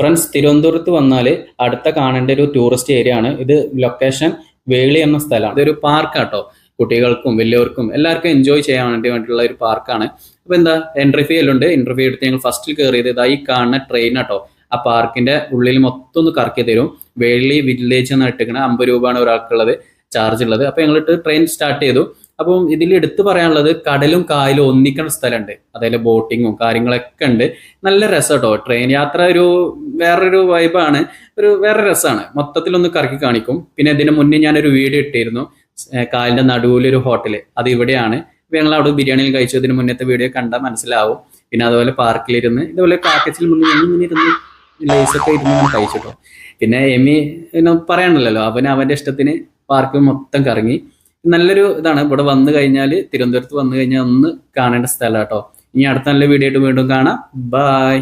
Friends തിരുവനന്തപുരത്ത് വന്നാൽ അടുത്ത കാണേണ്ട ഒരു ടൂറിസ്റ്റ് ഏരിയ ആണ്. ഇത് ലൊക്കേഷൻ വേളി എന്ന സ്ഥലമാണ്. ഇതൊരു പാർക്കാട്ടോ കുട്ടികൾക്കും വലിയവർക്കും എല്ലാവർക്കും എൻജോയ് ചെയ്യാൻ വേണ്ടി വേണ്ടിയിട്ടുള്ള ഒരു പാർക്കാണ് അപ്പൊ എന്താ എൻട്രി ഫീ എല്ലാം ഉണ്ട്. എൻട്രി ഫീ എടുത്ത് ഞങ്ങൾ ഫസ്റ്റിൽ കയറിയത് ഇതാ ഈ കാണുന്ന ട്രെയിൻ ആട്ടോ. ആ പാർക്കിന്റെ ഉള്ളിൽ മൊത്തം ഒന്ന് കറക്കി തരും. വേളി വില്ലേജ് എന്ന് ഇട്ടിക്കണ അമ്പത് രൂപയാണ് ഒരാൾക്കുള്ളത് ചാർജ് ഉള്ളത്. അപ്പൊ ഞങ്ങളിട്ട് ട്രെയിൻ സ്റ്റാർട്ട് ചെയ്തു. അപ്പം ഇതിൽ എടുത്തു പറയാനുള്ളത് കടലും കായലും ഒന്നിക്കുന്ന സ്ഥലമുണ്ട് അതായത് ബോട്ടിങ്ങും കാര്യങ്ങളൊക്കെ ഉണ്ട്. നല്ല രസം കേട്ടോ ട്രെയിൻ യാത്ര ഒരു വേറൊരു വൈബാണ് ഒരു വേറെ രസമാണ് മൊത്തത്തിലൊന്ന് കറക്കി കാണിക്കും. പിന്നെ ഇതിന് മുന്നേ ഞാനൊരു വീഡിയോ ഇട്ടിരുന്നു. കായലിന്റെ നടുവിലൊരു ഹോട്ടൽ അത് ഇവിടെയാണ്. ഞങ്ങൾ അവിടെ ബിരിയാണിയിൽ കഴിച്ചു ഇതിന് മുന്നത്തെ വീഡിയോ കണ്ടാൽ മനസ്സിലാവും. പിന്നെ അതുപോലെ പാർക്കിലിരുന്ന് ഇതുപോലെ പാക്കേജിൽ മുന്നിൽ ഇങ്ങനെ ഇരുന്ന് ലൈസൊക്കെ ഇരുന്ന് ഞാൻ കഴിച്ചിട്ടോ. പിന്നെ എമി പിന്നെ പറയണല്ലോ അവന് അവന്റെ ഇഷ്ടത്തിന് പാർക്ക് മൊത്തം കറങ്ങി. നല്ലൊരു ഇതാണ്. ഇവിടെ വന്നു കഴിഞ്ഞാൽ തിരുവനന്തപുരത്ത് വന്നു കഴിഞ്ഞാൽ ഒന്ന് കാണേണ്ട സ്ഥലം കേട്ടോ ഇനി അടുത്ത നല്ല വീഡിയോ ആയിട്ട് വീണ്ടും കാണാം. ബായ്